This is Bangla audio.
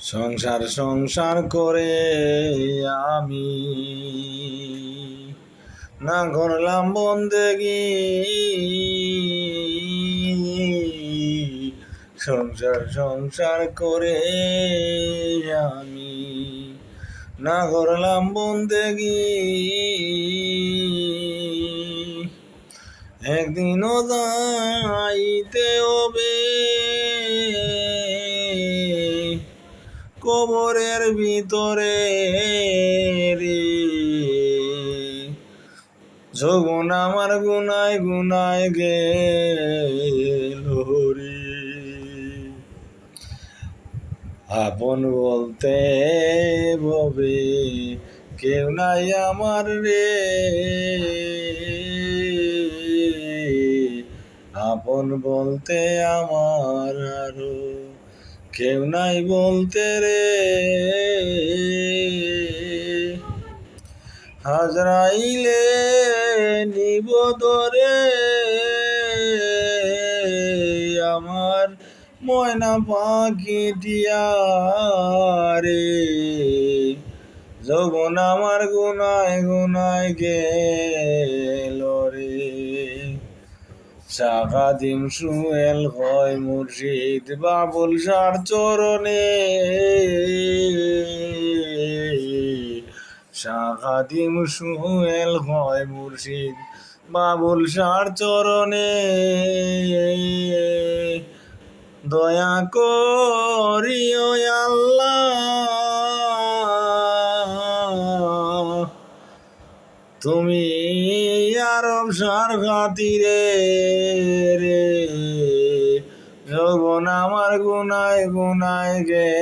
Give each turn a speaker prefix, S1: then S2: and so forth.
S1: সংসার সংসার করে আমি। না করলাম বন্দেগি। সংসার সংসার করে আমি। না করলাম বন্দেগি। একদিনও যাইতে হবে কবরের ভিতরে রে। যখন আমার গুনায় গুনায় গে রে আপন বলতে ববে কেউ নাই আমার রে। আপন বলতে আমার আরও কেউ নাই বলতে রে। হাজরাইলে নিব ধরে আমার ময়না পাখি রে যখন আমার গুনায় গুনায় রে সাকাদিম সুয়েল হয় মুর্শিদ বাবুল সার চরণে। সাকাদিম সুয়েল হয় মুর্শিদ বাবুল সার চরণে। দয়া করিও আল্লাহ তুমি আরব সার খাতিরে রে যখন আমার গুনায় গুনায় গে।